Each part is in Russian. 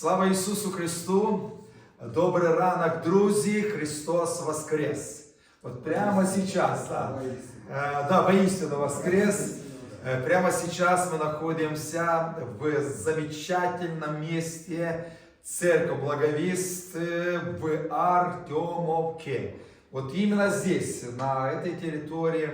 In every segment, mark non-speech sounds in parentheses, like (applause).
Слава Ісусу Христу! Добрий ранок, друзі! Христос воскрес! Вот прямо сейчас, да, Э, да, воистину воскрес. Э, Прямо сейчас мы находимся в замечательном месте Церковь Благовест э, в Артемовке. Вот именно здесь, на этой территории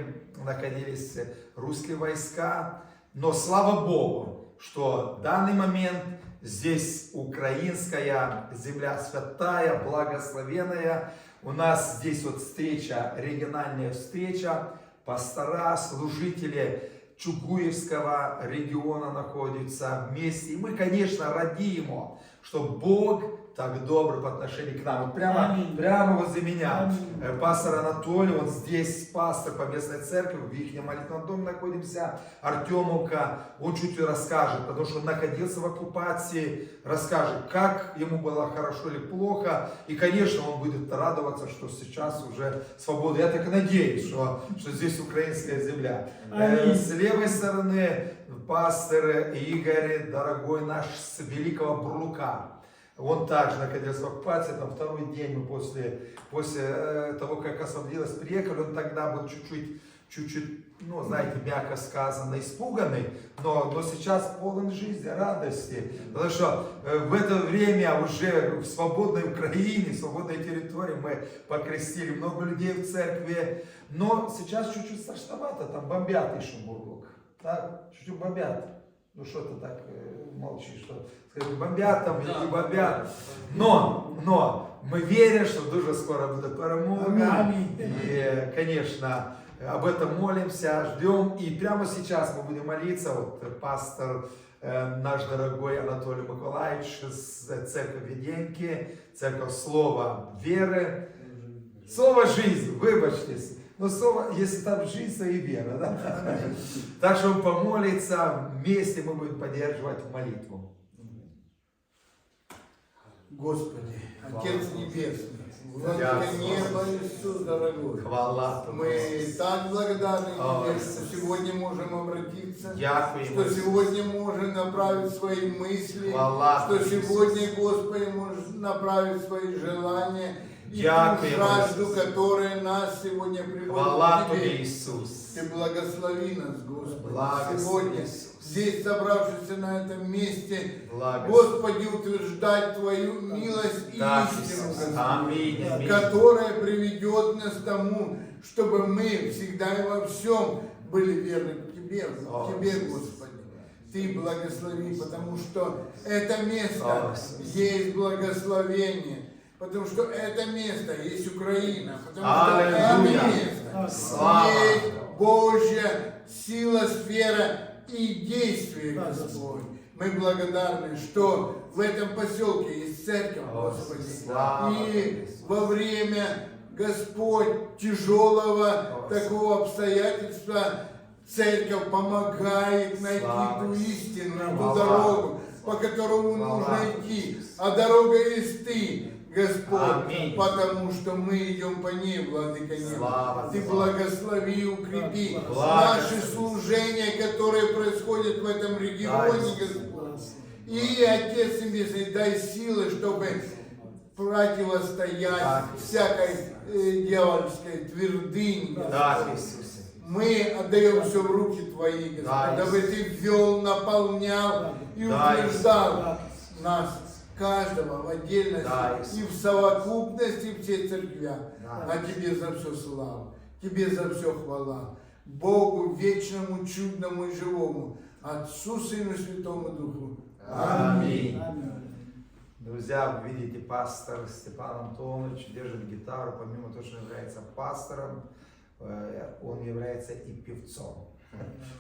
находились русские войска. Но слава Богу, что в данный момент здесь украинская земля святая, благословенная. У нас здесь вот встреча, региональная встреча. Пастора, служители Чугуевского региона находятся вместе. И мы, конечно, радимо, что Бог так добр по отношению к нам. Вот прямо, Аминь. прямо возле меня Аминь. э, пастор Анатолий, он здесь пастор по местной церкви, в их молитвенном доме находимся, Артемовка, он чуть расскажет, потому что он находился в оккупации, расскажет, как ему было хорошо или плохо, и, конечно, он будет радоваться, что сейчас уже свобода. Я так и надеюсь, что, что здесь украинская земля. Э, Аминь. С левой стороны пастор Игорь, дорогой наш с Великого Бурлука. Он также находился в оккупации, там второй день мы после, после э, того, как освободилось, приехали, он тогда был чуть-чуть, чуть-чуть, ну, знаете, мягко сказано, испуганный, но, но сейчас полон жизни, радости, потому что э, в это время уже в свободной Украине, в свободной территории мы покрестили много людей в церкви, но сейчас чуть-чуть страшновато, там бомбят еще Бурлук, так, чуть-чуть бомбят. Ну что ты так э, молчишь, что скажи, бомбят там и бомбят. Но, но мы верим, что дуже скоро будет перемога. И, конечно, об этом молимся, ждем. И прямо сейчас мы будем молиться. Вот пастор э, наш дорогой Анатолий Миколаевич с церковь Веденьки, церковь Слова Веры. Слово жизнь, вибачтесь. Ну, слово, если там жизнь, то и вера, да? Так что помолиться, вместе мы будем поддерживать молитву. Господи, Отец. Небесный, Владыка неба, Иисус дорогой, Хвала мы так благодарны Тебе, что сегодня можем обратиться, что сегодня можем направить свои мысли, Хвала что сегодня, Господи, можем направить свои желания Дякуємо, жажду, Ісус. которая нас сегодня приводит Хвала к Тобі, Тебе. Ісус. Ты благослови нас, Господи, Благослови, сегодня, Иисус. здесь собравшись на этом месте, Благослови. Господи, утверждать Твою милость и Так, истину, Ісус. Господи, Амінь, амінь. которая приведет нас к тому, чтобы мы всегда и во всем были верны к Тебе, О, к Тебе, Иисус. Господи. Ты благослови, потому что это О, место Иисус. есть благословение, потому что это место есть Украина, потому что это место. Слава. есть Божья сила, сфера и действие, Господь. Мы благодарны, что в этом поселке есть церковь, Господи. И во время, Господь, тяжелого такого обстоятельства, церковь помогает найти ту истину, ту дорогу, по которому нужно идти. А дорога есть Ты, Господь, Аминь. потому что мы идем по ней, Владыка Неба. Слава Ты благослови, укрепи Благослови. наши служения, которые происходят в этом регионе. Господь. И, Отец Небесный, дай силы, чтобы противостоять Так. всякой э, дьявольской твердыне, Так. Иисусе. Мы отдаем все в руки Твои, Господь, Да, дабы. Ты ввел, наполнял и Да, утверждал нас, каждого в отдельности Да, и в совокупности все церквя. Да. А Тебе за все слава, Тебе за все хвала. Богу вечному, чудному и живому, Отцу, Сыну и Святому Духу. Аминь. Аминь. Друзья, вы видите, пастор Степан Антонович держит гитару, помимо того, что он является пастором, э, он является и певцом.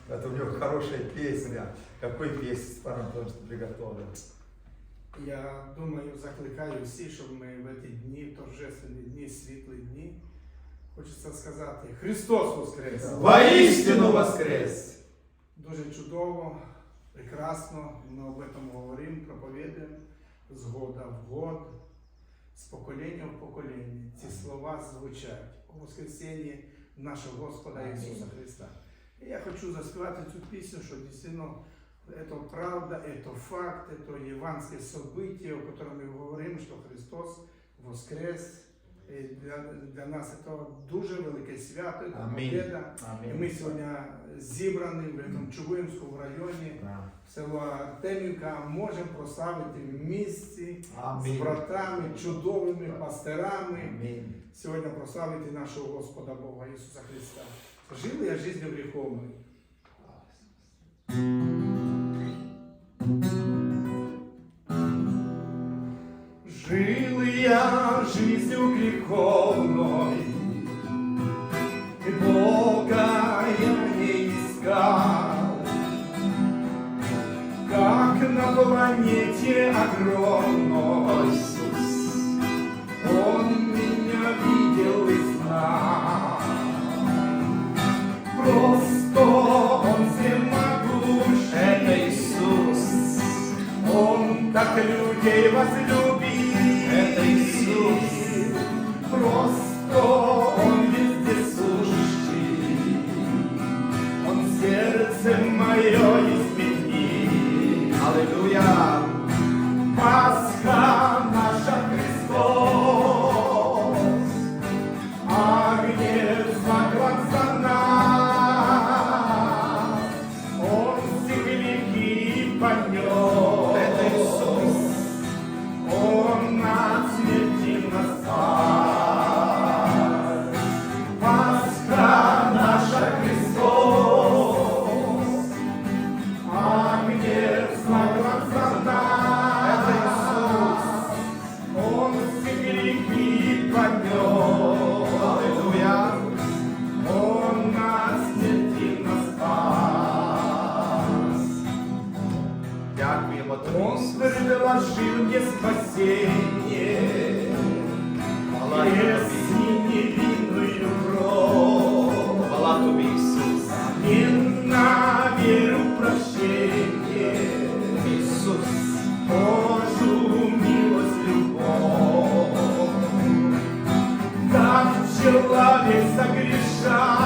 Это у него хорошая песня. Какой песню Степан Антонович ты приготовил? Я думаю, закликаю всіх, щоб ми в ці дні, торжественні дні, світлі дні, хочеться сказати, Христос Воскрес! Воистину воскрес! Дуже чудово, прекрасно, ми об этом говоримо, проповідуємо з года в год, з покоління в покоління. Ці слова звучать у Воскресенні нашого Господа Ісуса Христа. І я хочу заспівати цю пісню, щоб дійсно Это правда, это факт, это евангельское событие, о котором мы говорим, что Христос воскрес. І для, для нас це дуже велике свято, победа. Ми сьогодні зібрані в этом Чугуївському районі, в село Артемівка, можемо прославити в місті з братами, чудовими пастирами. Амінь. Сьогодні прославити нашого Господа Бога Ісуса Христа. Жив я життя гріховною. Жил я жизнью греховной, И Бога я не искал. Как на планете огромной Иисус, Он меня видел и знал. Просто Он всемогущ, это Иисус, Он так людей возлюбил, дела не согрешать.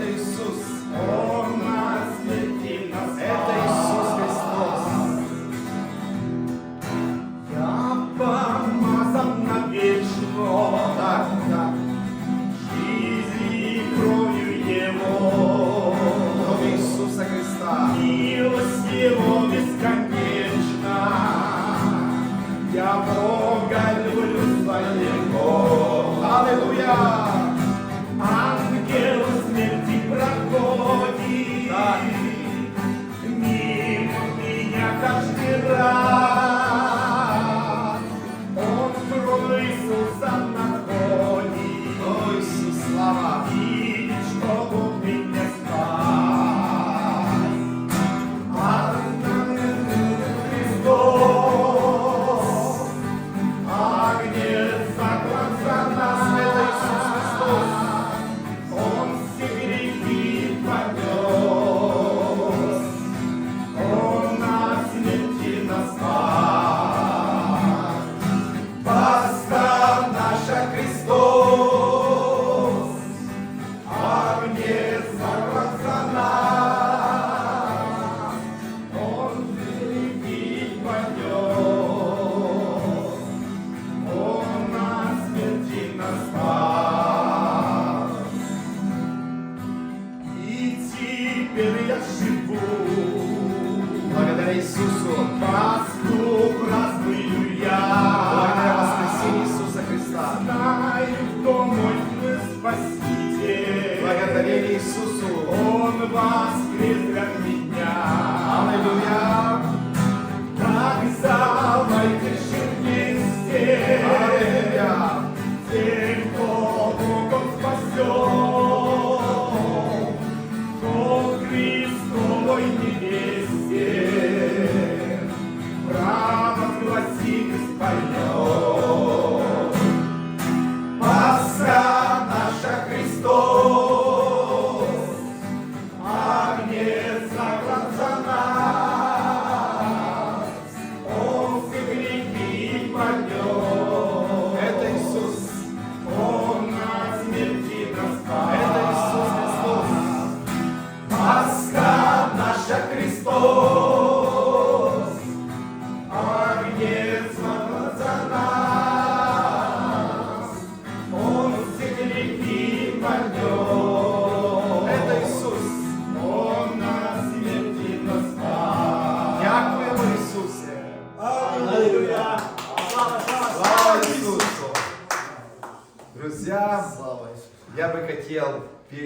Иисус, Ісус.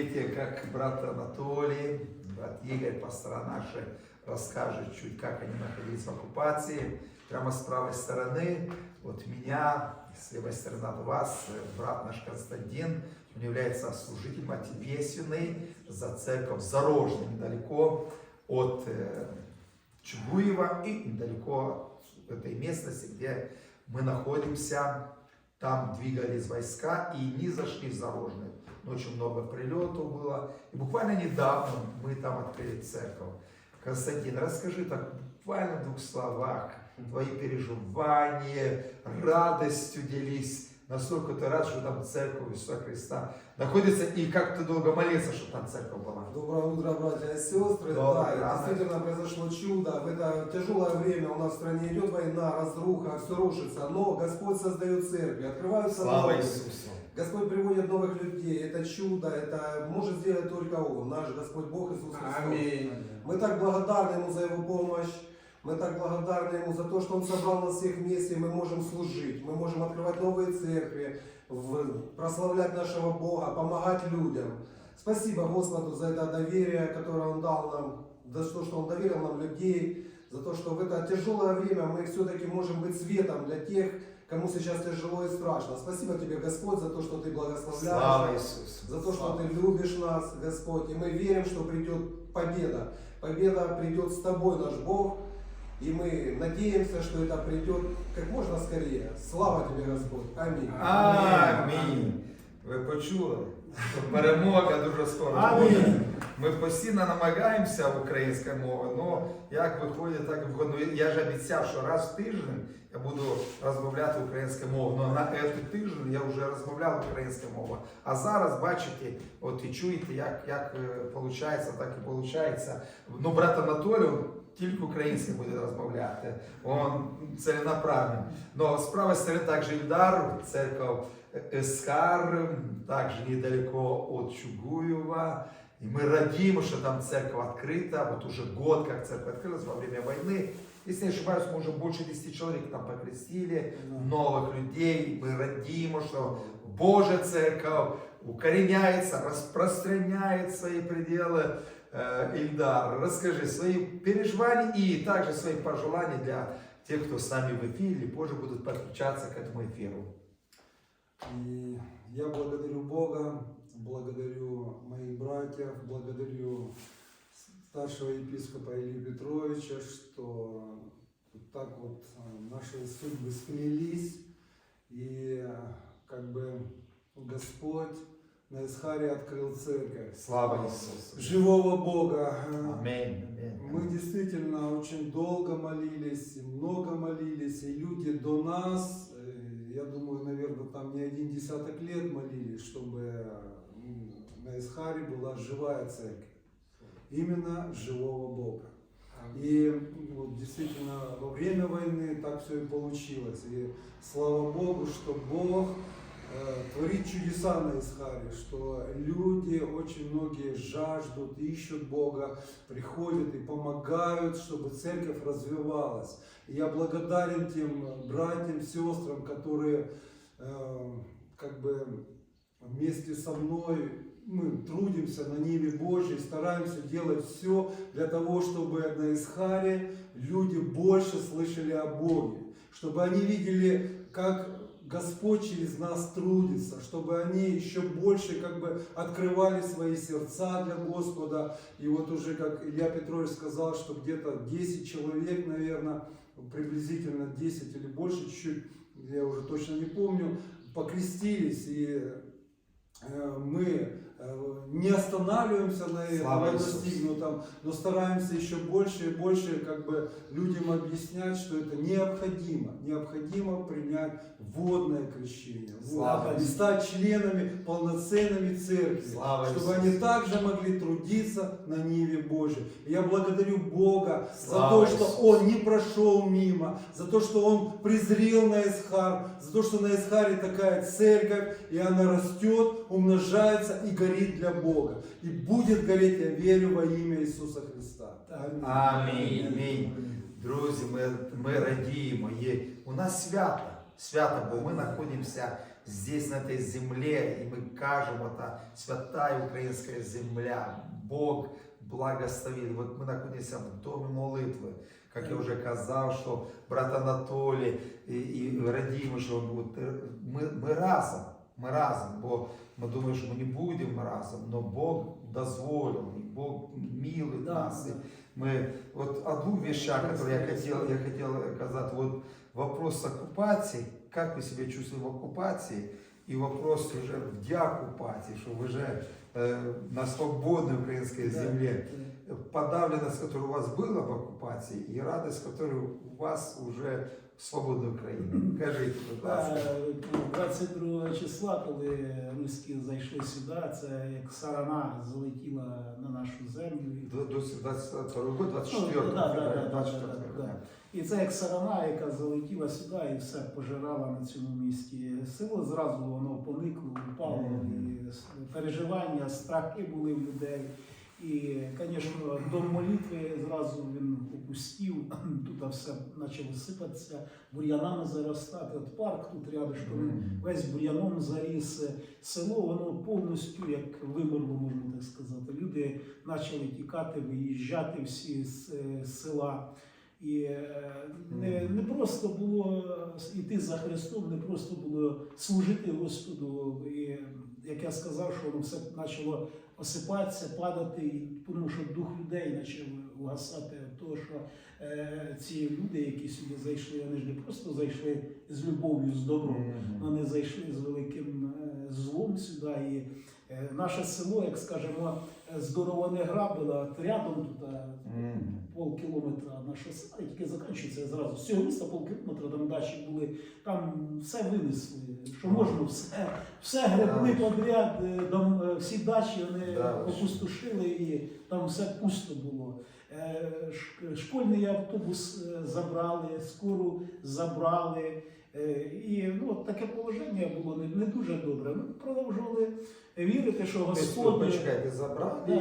Перед как брат Анатолий, брат Игорь, пастора наши, расскажет чуть, как они находились в оккупации. Прямо с правой стороны, вот меня, с левой стороны от вас, брат наш Константин, он является служителем ответственный за церковь Зарожный, недалеко от э, Чугуева и недалеко от этой местности, где мы находимся. Там двигались войска и не зашли в Зарожный. Очень много прилетов было. И буквально недавно мы там открыли церковь. Константин, расскажи так буквально в двух словах твои переживания, радостью делись. Насколько ты рад, что там церковь Иисуса Христа находится, и как ты долго молился, чтобы там церковь была. Доброе утро, братья и сестры. Доброе. Да, и действительно произошло чудо. В это тяжелое время у нас в стране идет война, разруха, все рушится. Но Господь создает церкви, открываются новые. Иисусу! Господь приводит новых людей. Это чудо, это может сделать только Он, наш Господь Бог Иисус Христос. Аминь. Мы так благодарны Ему за Его помощь. Мы так благодарны Ему за то, что Он собрал нас всех вместе, мы можем служить, мы можем открывать новые церкви, прославлять нашего Бога, помогать людям. Спасибо Господу за это доверие, которое Он дал нам, за то, что Он доверил нам людей, за то, что в это тяжелое время мы все-таки можем быть светом для тех, кому сейчас тяжело и страшно. Спасибо Тебе, Господь, за то, что Ты благословляешь Слава нас Иисусу! за то, что Ты любишь нас, Господь, и мы верим, что придет победа. Победа придет с Тобой, наш Бог, и мы надеемся, что это придет как можно скорее. Слава Тебе, Господь. Аминь. Амінь. Ви почули? Перемога дуже скоро Амінь. Ми постійно намагаємося українською мовою, але як виходить, так виходить. Ну, Я ж обіцяв, що раз в тиждень я буду розмовляти українською мовою. Але на цей тиждень я вже розмовляв українською мовою. А зараз бачите, от і чуєте, як, як виходить, так і виходить. Ну, брат Анатолій, він тільки українською буде розмовляти. Он целенаправлен. Но с правой стороны также Ильдар, церковь Эскар, также недалеко от Чугуева. И мы радим, что там церковь открыта. Вот уже год, как церковь открылась во время войны. Если не ошибаюсь, мы уже больше 10 человек там покрестили, новых людей. Мы радим, что Божья церковь укореняется, распространяет свои пределы. Э, Ильдар, расскажи свои переживания и также свои пожелания для тех, кто с нами в эфире или позже будут подключаться к этому эфиру. И я благодарю Бога, благодарю моих братьев, благодарю старшего епископа Илью Петровича, что вот так вот э, наши судьбы сплелись, и э, как бы Господь на Исхаре открыл церковь. Слава Иисусу. Живого Бога. Аминь. Мы действительно очень долго молились, много молились, и люди до нас, э, я думаю, наверное, там не один десяток лет молились, чтобы на Исхаре была живая церковь. Именно живого Бога. И вот действительно во время войны так все и получилось. И слава Богу, что Бог э, творит чудеса на Исхаре, что люди, очень многие жаждут, ищут Бога, приходят и помогают, чтобы церковь развивалась. И я благодарен тем братьям, сестрам, которые э, как бы вместе со мной мы трудимся на Ниве Божьей, стараемся делать все для того, чтобы на Исхаре люди больше слышали о Боге, чтобы они видели, как Господь через нас трудится, чтобы они еще больше как бы открывали свои сердца для Господа. И вот уже как Илья Петрович сказал, что где-то 10 человек, наверное, приблизительно 10 или больше, чуть-чуть, я уже точно не помню, покрестились. И э, мы не останавливаемся на этом, на достигнутом, но стараемся еще больше и больше как бы людям объяснять, что это необходимо. Необходимо принять водное крещение. Вот. Слава и стать членами полноценными церкви. Слава чтобы Иисусу. они также могли трудиться на Ниве Божьей. Я благодарю Бога Слава за то, что. Он не прошел мимо, за то, что Он презрел на Исхар, за то, что на Исхаре такая церковь, и она растет, умножается и горит для Бога. И будет гореть, я верю, во имя Иисуса Христа. Амінь. Амінь. Друзі, ми, ми радіємо. Є, у нас свято. Свято, бо ми знаходимося здесь, на этой земле, і ми кажемо, та святая українська земля. Бог благословит. Вот мы находимся в доме молитвы. Как я уже казав, что брат Анатолій і, і радіємо, що от, е, ми, ми разом. Ми разом, бо ми думаємо, що ми не будемо разом, але Бог дозволив, і Бог милий Да, нас. Мы, вот одну вещь, которую я хотел, я хотел сказать, вот вопрос оккупации, как вы себя чувствуете в оккупации, и вопрос уже в деоккупации, что вы же э, на свободной украинской земле. Подавленность, которая у вас была в оккупации, и радость, которая у вас уже в свободной Украине. Скажите, будь ласка. Е, 22 числа, коли руські зайшли сюди, це як сарана залетіла на нашу землю. До, до 22 год, 24 Ну, да, да, февраля, да, да, да. І це як сарана, яка залетіла сюди і все пожирала на цьому місті. Село зразу воно поникло, упало, Мгм. і переживання, страхи були в людей. І, звісно, дом молитви зразу він опустів, (clears throat) тут все почало сипатися, бур'янами заростати. От парк тут рядышком, він Мгм. весь бур'яном заріс. Село воно повністю як вимерло, можна так сказати. Люди почали тікати, виїжджати всі з е, з села. І е, не, не просто було йти за Христом, не просто було служити Господу. І як я сказав, що воно все почало осипатися, падати, і тому що дух людей почав угасати. Того, що е, ці люди, які сюди зайшли, вони ж не просто зайшли з любов'ю, з добром. Мгм. Вони зайшли з великим е, злом сюди. І наше село, як скажемо, е, здорово не грабило, от рядом тут е, полкілометра на шосе, і тільки закінчується зразу. З цього міста полкілометра там дачі були, там все винесли, що можна, все, все гребли подряд, там е, всі дачі вони опустошили і там все пусто було. Е, Школьний автобус е, забрали, скору забрали. Е, І ну, от таке положення було не, не дуже добре. Ми продовжували вірити, що Господь. почекайте, забрали Да,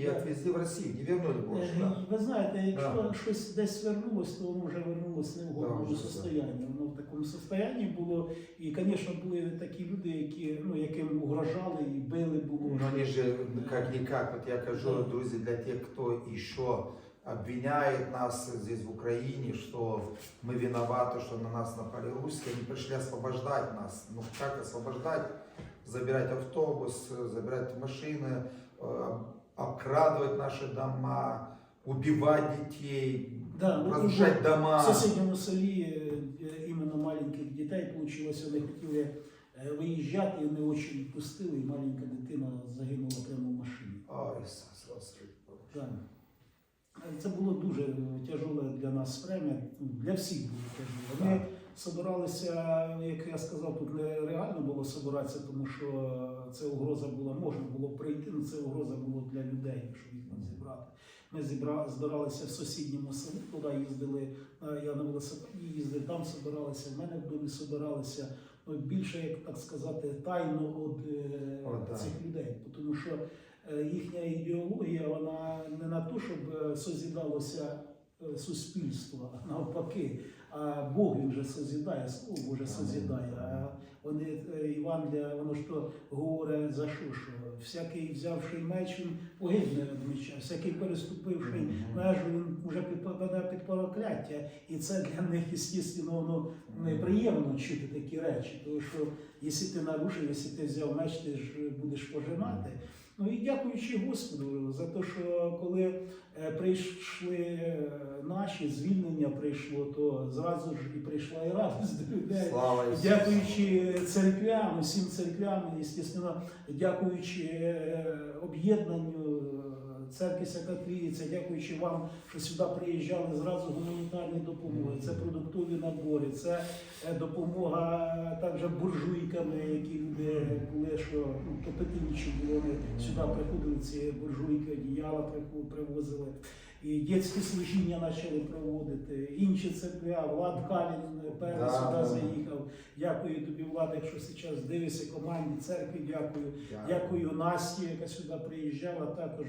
и да. отвезли в Россию, не вернули больше, Е, да? Ви знаєте, якщо Да. щось десь вернулось, то воно вже вернулось не в головному да. состоянні. Воно в такому состоянні було. І, звісно, були такі люди, які, ну, яким угрожали і били було. Но они же как-никак, вот я кажу, друзья, для тех, кто еще обвиняет нас здесь в Украине, что мы виноваты, что на нас напали русские, они пришли освобождать нас. Ну как освобождать? Забирать автобус, забирать машины, э, обкрадывать наши дома, убивать детей, Да, ну, разрушать В дома. сусідньому селі е, іменно маленьких дітей вийшло, вони хотіли е, виїжджати, і вони очі відпустили, і маленька дитина загинула прямо в машині. Ой, Иисус, Господи. Так. Це було дуже тяжеле для нас время, для всіх було тяжело. Ми собиралися, як я сказав, тут нереально було собиратися, тому що це угроза була, можна було прийти, але це угроза була для людей, щоб їх там зібрати. Ми зібра, збиралися в сусідньому селі, туди їздили, е, я на велосипеді їздив, там собиралися, в мене в домі собиралися. Ну, більше, як так сказати, тайно від е, цих людей. Тому що їхня ідеологія, вона не на те, щоб е, созідалося е, суспільство, а навпаки. А Бог він же созідає, Слово Боже созідає. А вони е, Євангелія, воно ж то говорить за що, що всякий взявши меч, він погибне від меча, всякий переступивши межу, він вже підпадає під прокляття. І це для них, звісно, воно неприємно чути такі речі. Тому що якщо ти нарушив, якщо ти взяв меч, ти ж будеш пожинати. Ну і дякуючи Господу за те, що коли е, прийшли е, наші звільнення прийшло, то зразу ж і прийшла і радість до людей. Слава Ісусу. Дякуючи церквям, усім церквям, і, звісно, дякуючи е, об'єднанню е, церкви Святотрійця, дякуючи вам, що сюди приїжджали зразу гуманітарні допомоги, це продуктові набори, це е, допомога також буржуйками, які люди були, що ну, топити нічого вони сюди приходили ці буржуйки, одіяла привозили. І дітські служіння почали проводити, інші церкви, Влад Калін перед сюди да. заїхав. Дякую тобі, Влад, якщо зараз дивишся команді церкви, дякую. Дякую Насті, яка сюди приїжджала. Також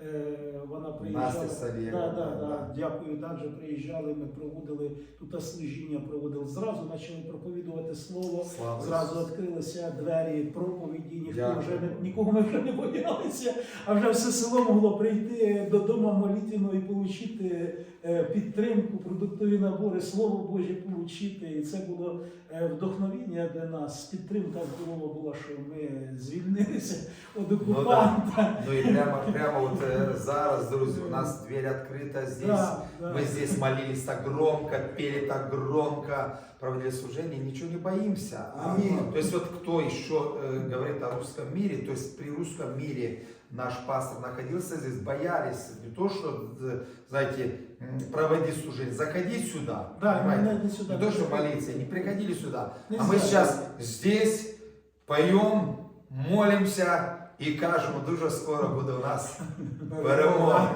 е, вона приїжджала. Настя Савєва, Да, да, да. Дякую. Також приїжджали. Ми проводили тут служіння, проводили. Зразу почали проповідувати слово. Слава Зразу відкрилися двері проповіді. Ніхто вже нікого ми вже не боялися. А вже все село могло прийти додому молитвенно і отримати підтримку, продуктові набори, слово Боже отримати. І це було е, вдохновення для нас. Підтримка здорова була, що ми звільнилися від окупанта. Ну и прямо, прямо вот э, зараз, друзья, у нас дверь открыта здесь. Да, да. Мы здесь молились так громко, пели так громко, проводили служение, ничего не боимся. А, Аминь. То есть вот кто еще э, говорит о русском мире, то есть при русском мире наш пастор находился здесь, боялись не то, что, э, знаете, м, проводить служение, заходи сюда, Да, понимаете? не- сюда. Не то, что молиться, не приходили сюда. А Нельзя. мы сейчас здесь поем, молимся і кажемо, дуже скоро буде у нас (laughs) перемога.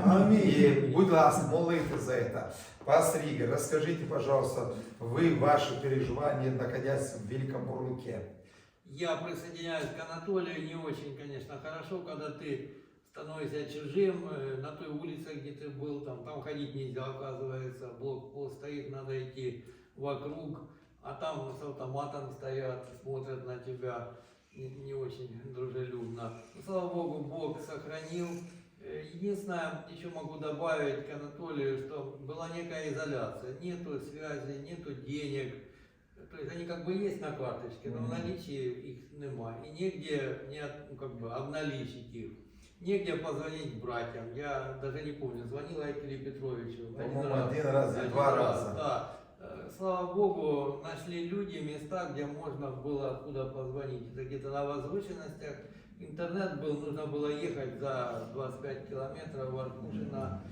І, будь ласка, молите за это. Пастор Игорь, расскажите, пожалуйста, вы, ваши переживания, находясь в Великом Бурлуке. Я присоединяюсь к Анатолию. Не очень, конечно, хорошо, когда ты становишься чужим э, на той улице, где ты был, там, там ходить нельзя, оказывается, блокпост стоит, надо идти вокруг, а там с автоматом стоят, смотрят на тебя не, очень дружелюбно. Но, слава Богу, Бог сохранил. Э, Единственное, еще могу добавить к Анатолию, что была некая изоляция, нету связи, нету денег, то есть они как бы есть на карточке, но в наличии их нема. И негде не ну, как бы обналичить их. Негде позвонить братьям. Я даже не помню, звонил Айкеле Петровичу. По-моему, один раз или Один два раз, раза. Да. Э, Слава Богу, нашли люди места, где можно было откуда позвонить. Это где-то на возвышенностях. Интернет был, нужно было ехать за 25 километров в Аркушино,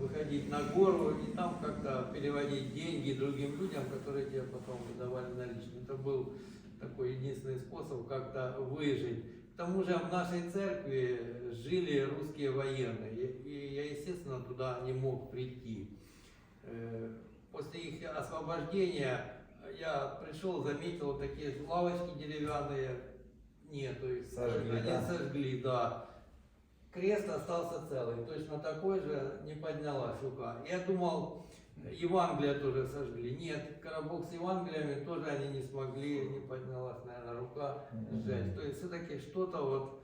выходить на гору и там как-то переводить деньги другим людям, которые тебе потом выдавали наличные. Это был такой единственный способ как-то выжить. К тому же в нашей церкви жили русские военные, и я, естественно, туда не мог прийти. Э, После их освобождения я пришел, заметил такие лавочки деревянные, нету их. Сожгли, Они да? сожгли, да. Крест остался целый, точно такой же, не поднялась рука. Я думал, Евангелие тоже сожгли. Нет, коробок с Евангелиями тоже они не смогли, не поднялась, наверное, рука сжечь. То есть все-таки что-то вот,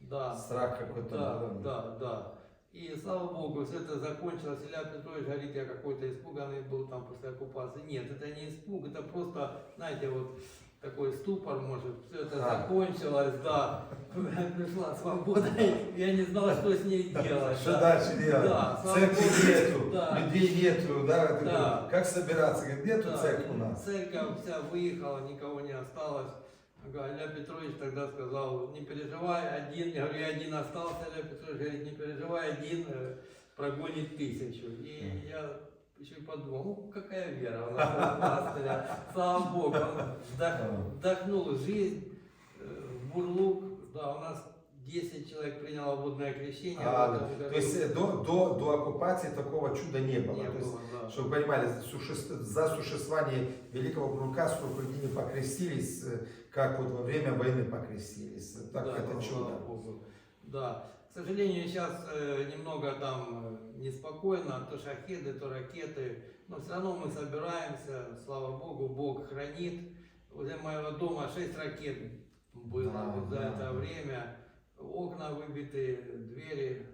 да. Страх какой-то Да, да, да. И слава Богу, все это закончилось. Илья Петрович говорит, я какой-то испуганный был там после оккупации. Нет, это не испуг, это просто, знаете, вот такой ступор, может, все это А. закончилось, да. (laughs) Пришла свобода, я не знала, что с ней делать. Что да. дальше делать? Да, Церкви нету, Да. людей нету, да? Это Да. говорю, Как собираться? Говорит, нету Да, церкви у нас. Церковь вся выехала, никого не осталось. Илья Петрович тогда сказал, не переживай, один, я говорю, я один остался, Илья Петрович говорит, не переживай, один э, прогонит тысячу. И я еще и подумал, ну какая вера у пастыря, слава Богу, он вдох- вдохнул жизнь э, Бурлук, да, у нас 10 человек приняло водное крещение. А, в да. То есть э, до, до, до оккупации такого чуда не было. не То есть, было, да. чтобы вы понимали, за существование Великого Брука сколько людей не покрестились, э, как вот во время войны покрестились. Так Да, это чудо. Богу. Да. Сожалению, сейчас немного там э, неспокойно, то шахеды, то ракеты, но все равно мы собираемся, слава Богу, Бог хранит. Возле моего дома 6 ракет было Да, вот за да. это время, окна выбиты, двери,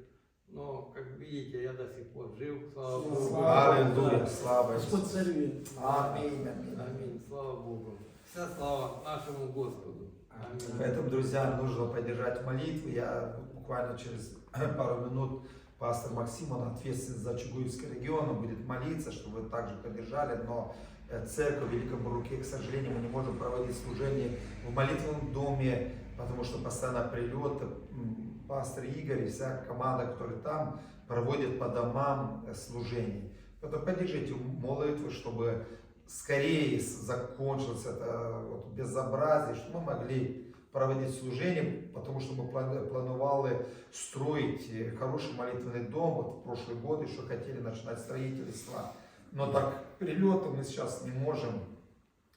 но, как видите, я до сих пор жив, слава Богу. Аллилуйя, слава Господь. Аминь, аминь. Аминь, слава Богу. Вся слава нашему Господу. Аминь. Поэтому, друзья, нужно поддержать молитву. Я буквально через (clears throat) пару минут пастор Максим, он ответственен за Чугуевский регион, он будет молиться, чтобы вы также поддержали, но э, церковь в Великом Буруке, к сожалению, мы не можем проводить служение в молитвенном доме, потому что постоянно прилеты. М, Пастор Игорь и вся команда, которая там, проводит по домам э, служение. Поэтому поддержите молитвы, чтобы скорее закончилось это вот безобразие, чтобы мы могли проводить служение, потому что мы плани- планировали строить э, хороший молитвенный дом. Вот в прошлый год еще хотели начинать строительство. Но так прилета мы сейчас не можем.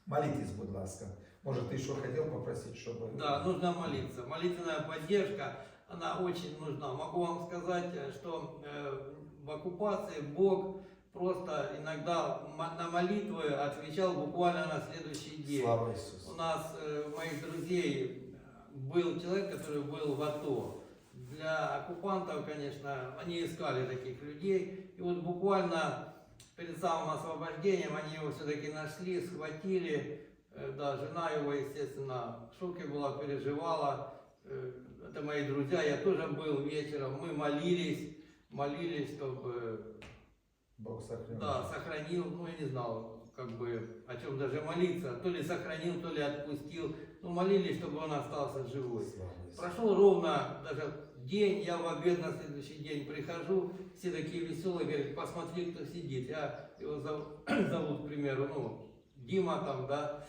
Молитесь, будь ласка. Может, ты еще хотел попросить, чтобы... Да, нужно молиться. Молитвенная поддержка, она очень нужна. Могу вам сказать, э, что э, в оккупации Бог просто иногда на молитвы отвечал буквально на следующий день. Слава Иисусу. У нас, э, у моих друзей, был человек, который был в АТО. Для оккупантов, конечно, они искали таких людей. И вот буквально перед самым освобождением они его все-таки нашли, схватили. Э, Да, жена его, естественно, в шоке была, переживала. Э, Это мои друзья, я тоже был вечером. Мы молились, молились, чтобы Бог сохранит. да, сохранил, ну я не знал, как бы о чем даже молиться, то ли сохранил, то ли отпустил. Ну молились, чтобы он остался живой. Слава. Прошел ровно даже день, я в обед на следующий день прихожу, все такие веселые, говорят, посмотри, кто сидит. Я его зов- (clears throat) зовут, к примеру, ну, Дима там, да,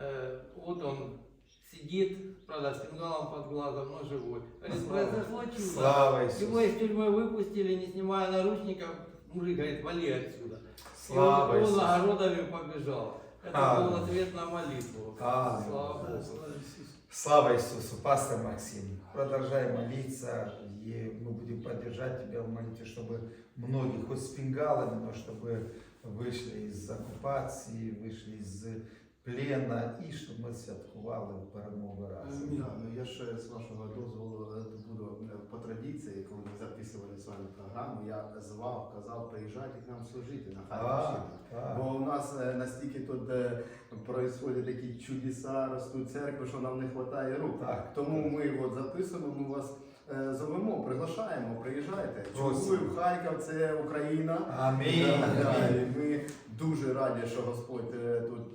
Э, вот он сидит, правда, с фингалом под глазом, но живой. Говорит, произошло чудо. Его из тюрьмы выпустили, не снимая наручников Мужик говорит, вали отсюда. Слава и он, он Иисусу. огородами побежал. Это А. был ответ на молитву. А. Слава Да, Богу. слава Ісусу. Слава Иисусу, пастор Максим, продолжай молиться, и мы будем поддержать тебя в молитве, чтобы многие, хоть с пингалами, но чтобы вышли из оккупации, вышли из плена, і щоб ми святкували перемогу разом. Амінь. Да, ну я ще з вашого дозволу е, буду е, по традиції, коли ми записували з вами програму, я звав, казав, приїжджайте к нам служити на Харківщину. Бо у нас е, настільки тут е, происходять такі чудеса, ростуть церкви, що нам не вистачає рук. Так, Тому ми от записуємо, ми вас е, зовемо, приглашаємо, приїжджайте. Чугуїв, Харків, це Україна. Амінь. Да, да, і ми дуже раді, що Господь тут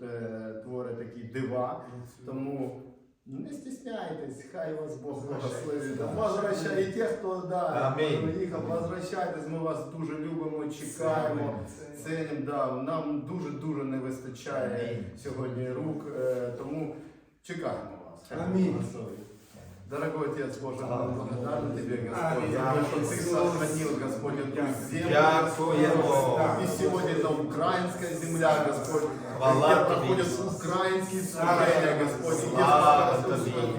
творить такі дива. Тому не стесняйтесь, хай вас Бог благословить. Да. Возвращайте і ті, хто да, Амінь. приїхав, возвращайтесь, ми вас дуже любимо, чекаємо, цінимо. Да, нам дуже-дуже не вистачає Амінь. сьогодні рук, е, тому чекаємо вас. Хай Бог Амінь. благословить. Дорогой Отец Боже, Слава мы благодарны Тебе, Господь, Аминь. за то, что Ты сохранил, Господь, эту землю. Дякуємо. И сегодня это украинская земля, Господь, Хвала где Тобі, проходят Ісус. украинские служения, Господь, и где, Слава спасаются- Тобі.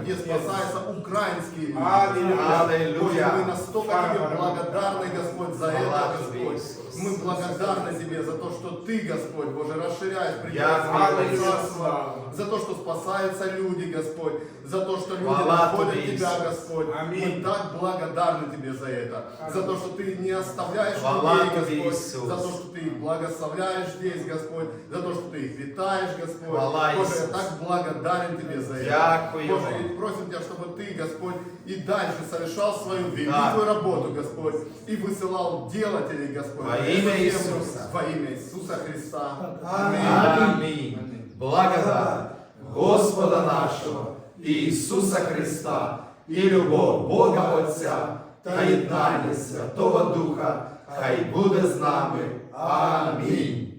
где спасаются украинские люди. Аллилуйя. Боже, Аллилуйя. мы настолько Тебе благодарны, Господь, за Хвала это, Тобі, Господь. Ісус. Мы благодарны Тебе за то, что Ты, Господь, Боже, расширяешь пределы Дякую, своего Ісус. царства, за то, что спасаются люди, Господь, за то, что люди Хвала находят Тобі, Тебя, Ісус. Господь. Аминь. Мы так благодарны Тебе за это, за то, что Ты не оставляешь Хвала людей, Тобі, Господь, Ісус. за то, что Ты их благословляешь здесь, Господь, за то, что Ты их витаешь, Господь. Хвала, Боже, я Ісус. так благодарен Тебе за это. Дякую. Боже, и просим Тебя, чтобы Ты, Господь, и дальше совершал свою великую работу, Господь, и высылал делателей, Господь, Во на имя эту землю. Иисуса. Во имя Иисуса Христа. Амінь. Благодать Господа нашого Ісуса Христа і любов Бога Отця та єднання Святого Духа хай буде з нами. Амінь.